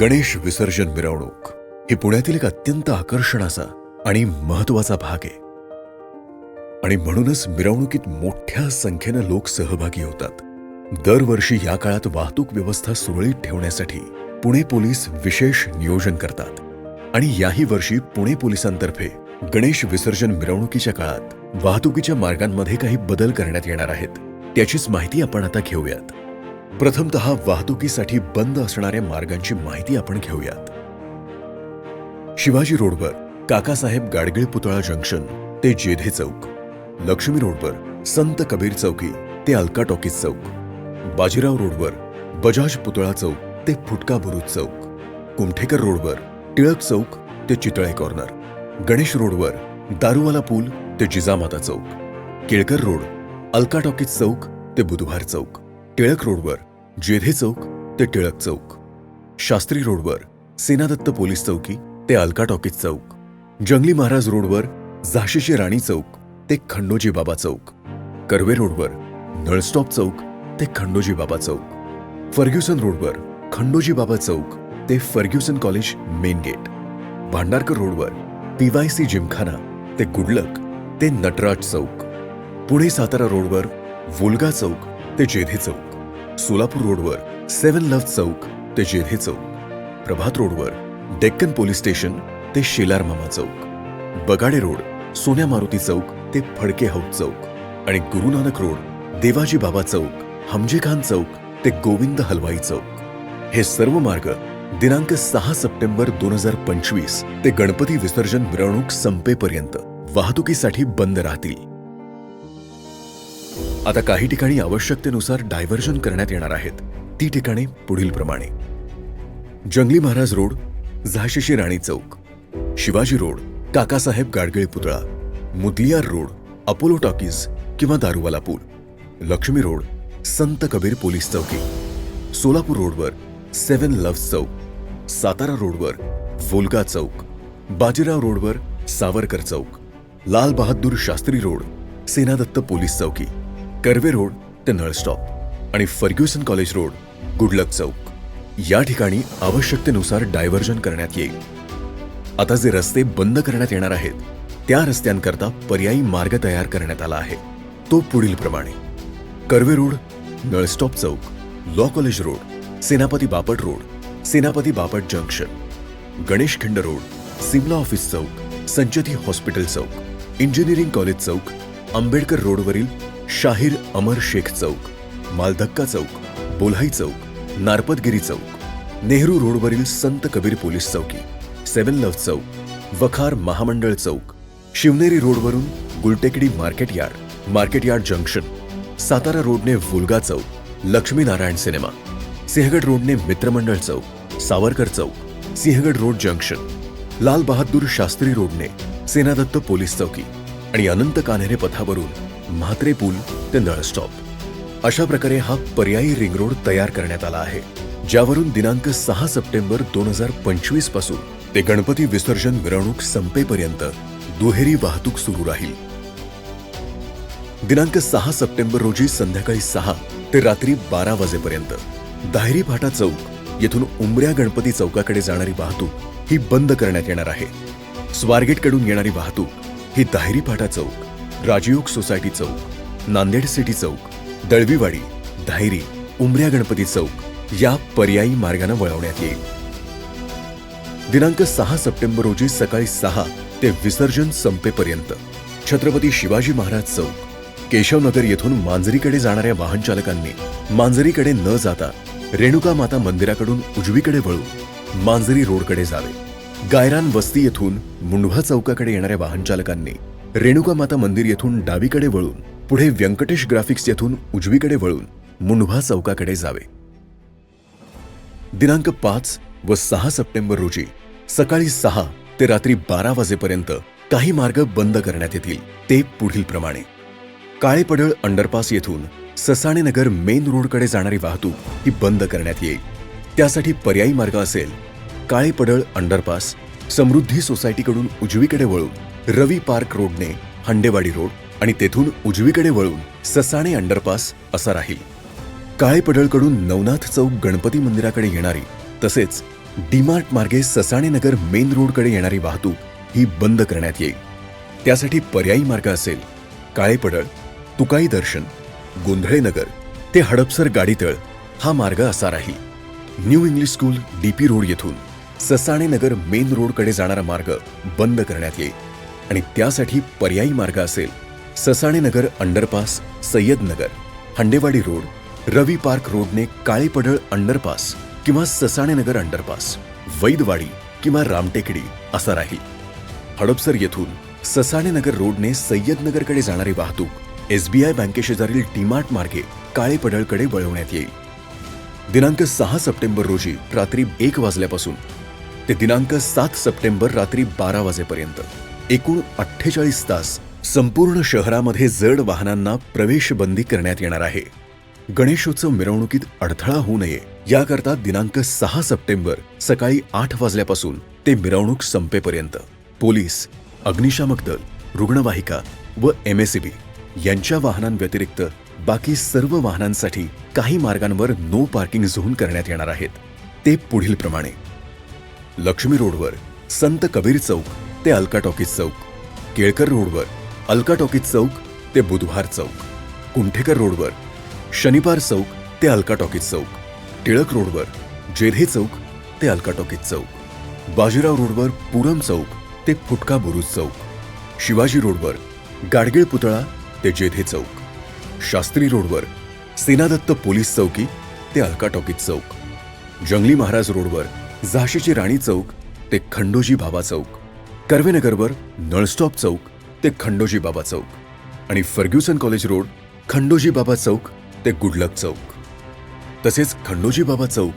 गणेश विसर्जन मिरवणूक ही पुण्यातील एक अत्यंत आकर्षणाचा आणि महत्त्वाचा भाग आहे. आणि म्हणूनच मिरवणुकीत मोठ्या संख्येनं लोक सहभागी होतात. दरवर्षी या काळात वाहतूक व्यवस्था सुरळीत ठेवण्यासाठी पुणे पोलीस विशेष नियोजन करतात. आणि याही वर्षी पुणे पोलिसांतर्फे गणेश विसर्जन मिरवणुकीच्या काळात वाहतुकीच्या मार्गांमध्ये काही बदल करण्यात येणार आहेत. त्याचीच माहिती आपण आता घेऊयात. प्रथमतः वाहतुकीसाठी बंद असणाऱ्या मार्गांची माहिती आपण घेऊयात. शिवाजी रोडवर काकासाहेब गाडगीळ पुतळा जंक्शन ते जेधे चौक. लक्ष्मी रोडवर संत कबीर चौकी ते अलका टॉकीज चौक. बाजीराव रोडवर बजाज पुतळा चौक ते फुटका बुरुज चौक. कुमठेकर रोडवर टिळक चौक ते चितळे कॉर्नर. गणेश रोडवर दारूवाला पूल ते जिजामाता चौक. केळकर रोड अलका टॉकीज चौक ते बुधवार चौक. टिळक रोडवर जेधे चौक ते टिळक चौक. शास्त्री रोडवर सेनादत्त पोलीस चौकी ते अलका टॉकीज चौक. जंगली महाराज रोडवर झाशीची राणी चौक ते खंडोजी बाबा चौक. कर्वे रोडवर नळस्टॉप चौक ते खंडोजी बाबा चौक. फर्ग्युसन रोडवर खंडोजी बाबा चौक ते Fergusson college main gate. Bhandarkar रोडवर पीवायसी जिमखाना ते गुडलक ते नटराज चौक. पुणे सातारा रोडवर वुलगा चौक ते जेधे चौक. सोलापूर रोडवर सेव्हन लव्ह चौक ते जेधे चौक. प्रभात रोडवर डेक्कन पोलीस स्टेशन ते शेलार मामा चौक. बगाडे रोड सोन्या मारुती चौक ते फडके हौद चौक. आणि गुरु नानक रोड देवाजी बाबा चौक हमजे खान चौक ते गोविंद हलवाई चौक. हे सर्व मार्ग दिनांक सहा सप्टेंबर दोन हजार पंचवीस ते गणपती विसर्जन मिरवणूक संपेपर्यंत वाहतुकीसाठी बंद राहतील. आता काही ठिकाणी आवश्यकतेनुसार डायव्हर्जन करण्यात येणार आहेत. ती ठिकाणे पुढील प्रमाणे. जंगली महाराज रोड झाशीशी राणी चौक. शिवाजी रोड काकासाहेब गाडगीळ पुतळा. मुदलियार रोड अपोलो टॉकीज किंवा दारुवाला पूल. लक्ष्मी रोड संत कबीर पोलीस चौकी. सोलापूर रोडवर सेव्हन लव्ह चौक. सातारा रोडवर वोल्गा चौक. बाजीराव रोडवर सावरकर चौक. लाल बहादूर शास्त्री रोड सेनादत्त पोलीस चौकी. कर्वे रोड ते नळस्टॉप आणि Fergusson college road good luck चौक. या ठिकाणी आवश्यकतेनुसार डायव्हर्जन करण्यात येईल. आता जे रस्ते बंद करण्यात येणार आहेत त्या रस्त्यांकरता पर्यायी मार्ग तयार करण्यात आला आहे. तो पुढील प्रमाणे. कर्वे रोड नळस्टॉप चौक law college road Senapati Bapat road Senapati Bapat junction Ganesh Khind road Simla office चौक संचती हॉस्पिटल चौक इंजिनिअरिंग कॉलेज चौक आंबेडकर रोडवरील शाहीर अमर शेख चौक मालधक्का चौक बोल्हाई चौक नारपतगिरी चौक नेहरू रोडवरील संत कबीर पोलीस चौकी सेवन लव्ह चौक वखार महामंडळ चौक शिवनेरी रोडवरून Gultekdi market yard market yard junction Satara रोडने वुलगा चौक लक्ष्मीनारायण सिनेमा सिंहगड रोडने मित्रमंडळ चौक सावरकर चौक सिंहगड रोड जंक्शन लाल बहादूर शास्त्री रोडने सेनादत्त पोलीस चौकी आणि अनंत कान्हेरे पथावरून म्हात्रे पूल ते नळ स्टॉप. अशा प्रकारे हा पर्यायी रिंग रोड तयार करण्यात आला आहे ज्यावरून दिनांक सहा सप्टेंबर दोन हजार पंचवीसपासून ते गणपती विसर्जन मिरवणूक संपेपर्यंत दुहेरी वाहतूक सुरू राहील. दिनांक सहा सप्टेंबर रोजी संध्याकाळी सहा ते रात्री बारा वाजेपर्यंत दाहिरी फाटा चौक येथून उमऱ्या गणपती चौकाकडे जाणारी वाहतूक ही बंद करण्यात येणार आहे. स्वारगेटकडून येणारी वाहतूक ही दाहिरी फाटा चौक राजयोग सोसायटी चौक नांदेड सिटी चौक दळवीवाडी धायरी उमऱ्या गणपती चौक या पर्यायी मार्गाने वळवण्यात येईल. दिनांक सहा सप्टेंबर रोजी सकाळी सहा ते विसर्जन संपेपर्यंत छत्रपती शिवाजी महाराज चौक केशवनगर येथून मांजरीकडे जाणाऱ्या वाहन चालकांनी मांजरीकडे न जाता रेणुका माता मंदिराकडून उजवीकडे वळून मांजरी रोडकडे जावे. गायरान वस्ती येथून मुंढवा चौकाकडे येणाऱ्या वाहन चालकांनी रेणुका माता मंदिर येथून डावीकडे वळून पुढे व्यंकटेश ग्राफिक्स येथून उजवीकडे वळून मुंढवा चौकाकडे जावे. दिनांक पाच व सहा सप्टेंबर रोजी सकाळी सहा ते रात्री बारा वाजेपर्यंत काही मार्ग बंद करण्यात येतील ते पुढील प्रमाणे. काळेपडळ अंडरपास येथून ससाणेनगर मेन रोडकडे जाणारी वाहतूक ही बंद करण्यात येईल. त्यासाठी पर्यायी मार्ग असेल काळेपडळ अंडरपास समृद्धी सोसायटीकडून उजवीकडे वळून रवी पार्क रोडने हंडेवाडी रोड आणि तेथून उजवीकडे वळून ससाणे अंडरपास असा राहील. काळेपडळकडून नवनाथ चौक गणपती मंदिराकडे येणारी तसेच डीमार्ट मार्गे ससाणेनगर मेन रोडकडे येणारी वाहतूक ही बंद करण्यात येईल. त्यासाठी पर्यायी मार्ग असेल काळेपडळ तुकाई दर्शन गोंधळेनगर ते हडपसर गाडीतळ हा मार्ग असा राहील. New English school DP road येथून ससाणेनगर मेन रोडकडे जाणारा मार्ग बंद करण्यात येईल. आणि त्यासाठी पर्यायी मार्ग असेल. Sasanenagar underpass Sayyadnagar Handewadi road Ravi park रोडने काळेपडळ अंडरपास किंवा ससाणेनगर अंडरपास वैदवाडी किंवा रामटेकडी असा राहील. हडपसर येथून ससाणेनगर रोडने सय्यदनगरकडे जाणारी वाहतूक एसबीआय बँकेशेजारील डीमार्ट मार्गे काळेपडळकडे वळवण्यात येईल. दिनांक सहा सप्टेंबर रोजी रात्री एक वाजल्यापासून ते दिनांक सात सप्टेंबर रात्री बारा वाजेपर्यंत. एकूण अठ्ठेचाळीस तास संपूर्ण शहरामध्ये जड वाहनांना प्रवेश बंदी करण्यात येणार आहे. गणेशोत्सव मिरवणुकीत अडथळा होऊ नये. याकरता दिनांक सहा सप्टेंबर सकाळी आठ वाजल्यापासून ते मिरवणूक संपेपर्यंत. पोलीस अग्निशामक दल रुग्णवाहिका व एमएससीबी यांच्या वाहनांव्यतिरिक्त बाकी सर्व वाहनांसाठी काही मार्गांवर नो पार्किंग झोन करण्यात येणार आहेत. ते पुढील प्रमाणे लक्ष्मी रोडवर संत कबीर चौक ते अलका टॉकीज चौक केळकर रोडवर अलका टॉकीज चौक ते बुधवार चौक कुंठेकर रोडवर शनिवार चौक ते अलका टॉकीज चौक टिळक रोडवर जेधे चौक ते अलका टॉकीज चौक बाजीराव रोडवर पुरम चौक ते फुटका बुरुज चौक शिवाजी रोडवर गाडगीळ पुतळा ते जेधे चौक शास्त्री रोडवर सेनादत्त पोलीस चौकी ते अलका टॉकीज चौक जंगली महाराज रोडवर झाशीची राणी चौक ते खंडोजी भाबा चौक कर्वेनगरवर नळस्टॉप चौक ते खंडोजी बाबा चौक आणि Fergusson college road Khandoji Baba चौक ते गुडलक चौक. तसेच खंडोजी बाबा चौक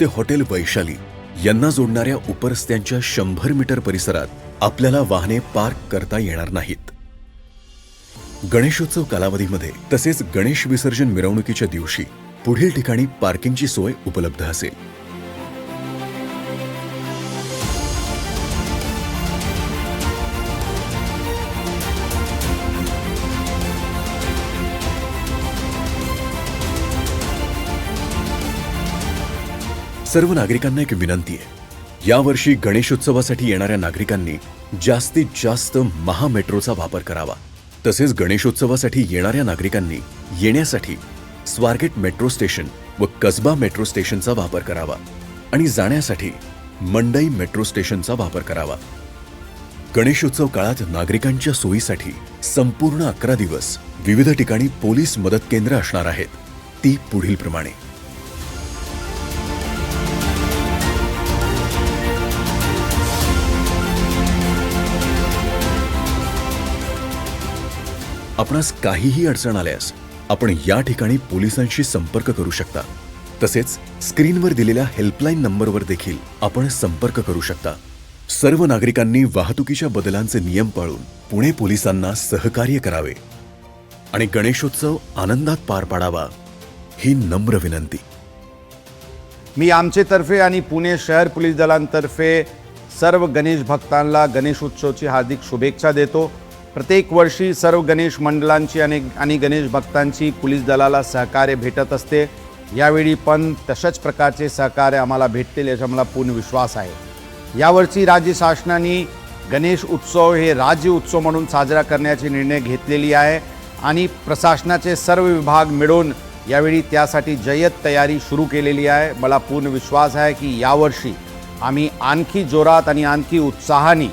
ते हॉटेल वैशाली यांना जोडणाऱ्या उपरस्त्यांच्या शंभर मीटर परिसरात आपल्याला वाहने पार्क करता येणार नाहीत. गणेशोत्सव कालावधीमध्ये तसेच गणेश विसर्जन मिरवणुकीच्या दिवशी पुढील ठिकाणी पार्किंगची सोय उपलब्ध असेल. सर्व नागरिकांना एक विनंती आहे. यावर्षी गणेशोत्सवासाठी येणाऱ्या नागरिकांनी जास्तीत जास्त महामेट्रोचा वापर करावा. तसेच गणेशोत्सवासाठी येणाऱ्या नागरिकांनी येण्यासाठी स्वारगेट मेट्रो स्टेशन व कसबा मेट्रो स्टेशनचा वापर करावा आणि जाण्यासाठी मंडई मेट्रो स्टेशनचा वापर करावा. गणेशोत्सव काळात नागरिकांच्या सोयीसाठी संपूर्ण अकरा दिवस विविध ठिकाणी पोलीस मदत केंद्र असणार आहेत. ती पुढील आपणास काहीही अडचण आल्यास आपण या ठिकाणी पोलिसांशी संपर्क करू शकता. तसेच स्क्रीनवर दिलेल्या हेल्पलाईन नंबरवर देखील आपण संपर्क करू शकता. सर्व नागरिकांनी वाहतुकीच्या बदलांचे नियम पाळून पुणे पोलिसांना सहकार्य करावे. आणि गणेशोत्सव आनंदात पार पाडावा ही नम्र विनंती. मी आमचेतर्फे आणि पुणे शहर पोलीस दलांतर्फे सर्व गणेश भक्तांना गणेशोत्सवची हार्दिक शुभेच्छा देतो. प्रत्येक वर्षी सर्व गणेश मंडळांची आणि आणि गणेश भक्तांची पोलीस दलाला सहकार्य भेटत असते. यावेळी पण तशाच प्रकारचे सहकार्य आम्हाला भेटतील याचा मला पूर्ण विश्वास आहे. यावर्षी राज्य शासनाने गणेश उत्सव हे राज्य उत्सव म्हणून साजरा करण्याचे निर्णय घेतलेली आहे आणि प्रशासनाचे सर्व विभाग मिळून यावेळी त्यासाठी जय्यत तयारी सुरू केलेली आहे. मला पूर्ण विश्वास आहे की यावर्षी आम्ही आणखी जोरात आणि आणखी उत्साहाने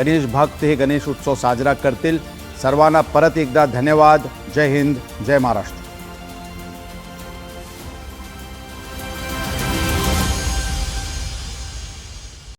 गणेश भक्त हे गणेश उत्सव साजरा करतील. सर्वांना परत एकदा धन्यवाद. जय हिंद जय महाराष्ट्र.